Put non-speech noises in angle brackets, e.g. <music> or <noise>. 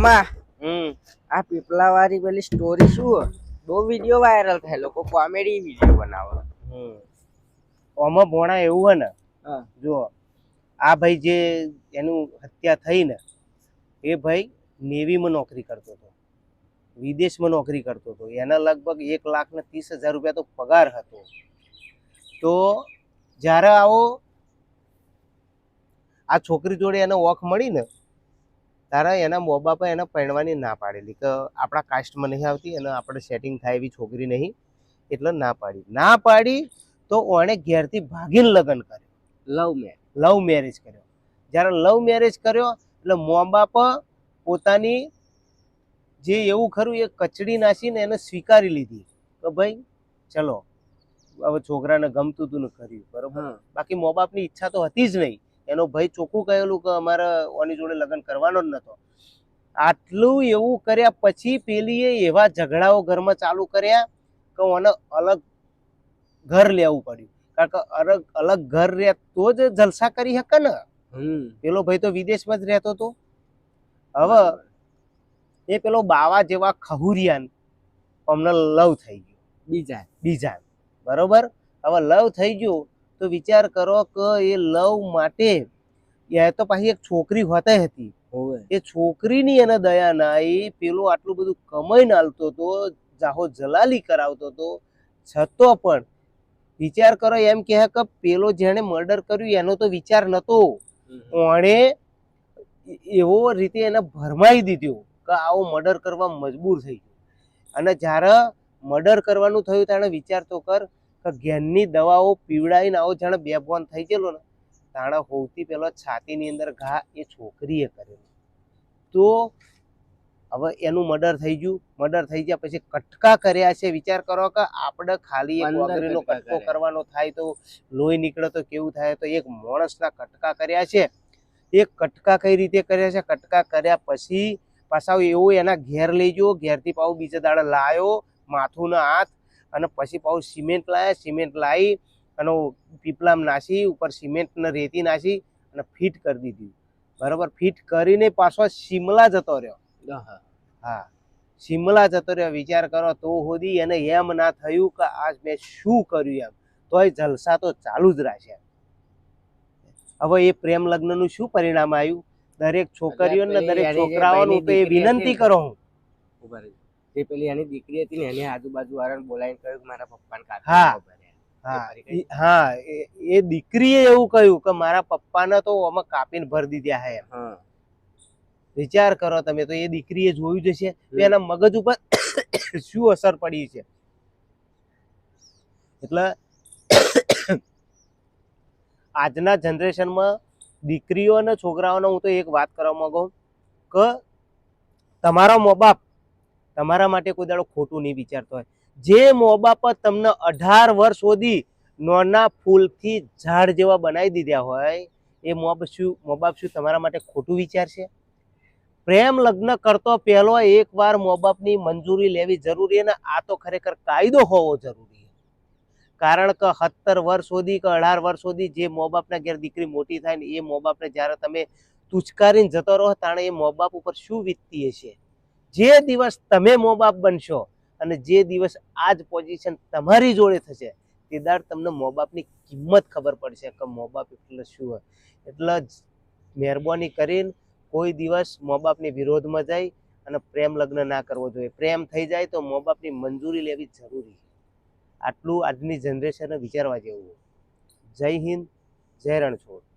મોમા હમ. આ પીપલા વાળી પેલી સ્ટોરી શું? બહુ વીડિયો વાયરલ થાય. લોકો કોમેડી વીડિયો બનાવે. હમ. ઓમાં ભોણા એવું હે ને હા. જો આ ભાઈ જે એનું હત્યા થઈ ને એ ભાઈ નેવીમાં નોકરી કરતો હતો. વિદેશમાં નોકરી કરતો હતો. એના લગભગ એક લાખ ને ત્રીસ હજાર રૂપિયા તો પગાર હતો. તો જ્યારે આવો આ છોકરી જોડે એને ઓખ મળી ને ત્યારે એના મો બાપે એને પરણવાની ના પાડેલી કે આપણા કાસ્ટમાં નહીં આવતી અને આપણે સેટિંગ થાય એવી છોકરી નહીં એટલે ના પાડી. ના પાડી તો ઓણે ઘેરથી ભાગીને લગ્ન કર્યો. લવ મે લવ મેરેજ કર્યો. જ્યારે લવ મેરેજ કર્યો એટલે મો બાપ પોતાની જે એવું ખરું એ કચડી નાસીને એને સ્વીકારી લીધી કે ભાઈ ચલો હવે છોકરાને ગમતું હતું ને કર્યું બરોબર? બાકી મો બાપની ઈચ્છા તો હતી જ નહીં. એનો ભાઈ ચોખ્ખું કહેલું કે અમારે ઓની જોડે લગ્ન કરવાનો જ નતો. આટલું એવું કર્યા પછી પેલીએ એવા ઝઘડાઓ ઘરમાં ચાલુ કર્યા કે ઓને અલગ ઘર લેવું પડ્યું. કારણ કે અલગ અલગ ઘર રહે તો જ જલસા કરી શકે ને? હમ. પેલો ભાઈ તો વિદેશમાં જ રહેતો હતો હવે એ પેલો બાવા જેવા ખહુરિયાન અમને લવ થઈ ગયો. બીજા. બીજા. બરોબર? હવે લવ થઈ ગયું તો વિચાર કરો કે એ લવ માટે એ તો પાછી એક છોકરી હોતે હતી. હોવે. એ છોકરીની એને દયા નાઈ પેલો આટલું બધું કમાઈને આલતો હતો જાહો જલાલી કરાવતો હતો છતો પણ. વિચાર કરો એમ કહે કે પેલો જેણે મર્ડર કર્યું એનો તો વિચાર નતો. ઓણે એવો રીતે એને ભરમાઈ દીધો કે આવો મર્ડર કરવા મજબૂર થઈ ગયો. અને જ્યારે મર્ડર કરવાનું થયું ત્યારે વિચાર તો કર કે ઘેનની દવાઓ પીવડાવીને આવો જાણે બેભાન થઈ ગયેલો ને તાણે સૌથી પેલો છાતીની અંદર ઘા એ છોકરીએ કરેલો. તો હવે એનું મર્ડર થઈ ગયું. મર્ડર થઈ ગયા પછી કટકા કર્યા છે. વિચાર કરો કે આપણે ખાલી એક કટકો કરવાનો થાય તો લોહી નીકળે તો કેવું થાય? તો એક માણસના કટકા કર્યા છે. એ કટકા કઈ રીતે કર્યા છે? કટકા કર્યા પછી પાછા એવું એના ઘેર લઈ ગયો. ઘેરથી પાછું બીજા દાડે લાયો. માથું હાથ અને પછી પાછું સિમેન્ટ લાવ્યા સિમેન્ટ લાવી અને પીપલામ નાસી ઉપર સિમેન્ટ ને રેતી નાસી અને ફિટ કરી દીધી. બરાબર ફિટ કરીને પાછો શિમલા જતો રહ્યો. હા શિમલા જતો રહ્યો. વિચાર કરો તો સુધી એને એમ ના થયું કે આજ મેં શું કર્યું એમ. તોય જલસા તો ચાલુ જ રાખે હવે એ પ્રેમ લગ્નનું શું પરિણામ આવ્યું? દરેક છોકરીઓને દરેક છોકરાઓનું તો એ વિનંતી કરો હું. જે પેલી એની દીકરી હતી ને એની આજુબાજુ વાળાને બોલાવીને કહ્યું કે મારા પપ્પાને કાપી હા. હા એ દીકરીએ એવું કહ્યું કે મારા પપ્પાને તો આમાં કાપીને ભરી દીધા હે એમ. વિચાર કરો તમે તો એ દીકરીએ જોયું જશે એના મગજ ઉપર <coughs> શું અસર પડી છે? એટલે <coughs> આજના જનરેશનમાં દીકરીઓ અને છોકરાઓને હું તો એક વાત કરવા માંગુ કે તમારા મા બાપ તમારા માટે કોઈ દાડો ખોટું નહીં વિચારતો હોય. જે મો બાપ તમને અઢાર વર્ષ સુધી નોના ફૂલથી ઝાડ જેવા બનાવી દીધા હોય, એ મો બાપ શું મો બાપ શું તમારા માટે ખોટું વિચારશે? પ્રેમ લગ્ન કરતો પહેલો એકવાર મો બાપની મંજૂરી લેવી જરૂરી અને આ તો ખરેખર કાયદો હોવો જરૂરી. કારણ કે સત્તર વર્ષ સુધી કે અઢાર વર્ષ સુધી જે મો બાપના ઘેર દીકરી મોટી થાય ને એ મો બાપને જ્યારે તમે તુચકારીને જતો રહો તાણે એ મો બાપ ઉપર શું વીતતી હશે? જે દિવસ તમે મો બાપ બનશો અને જે દિવસ આ જ પોઝિશન તમારી જોડે થશે, તે દાડ તમને મો બાપની કિંમત ખબર પડશે કે મો બાપ એટલે શું હોય. એટલે જ મહેરબાની કરીને કોઈ દિવસ મો બાપની વિરોધમાં જાય અને પ્રેમ લગ્ન ના કરવો જોઈએ. પ્રેમ થઈ જાય તો મો બાપની મંજૂરી લેવી જરૂરી આટલું આજની જનરેશને વિચારવા જેવું જય હિન્દ, જય રણછોડ.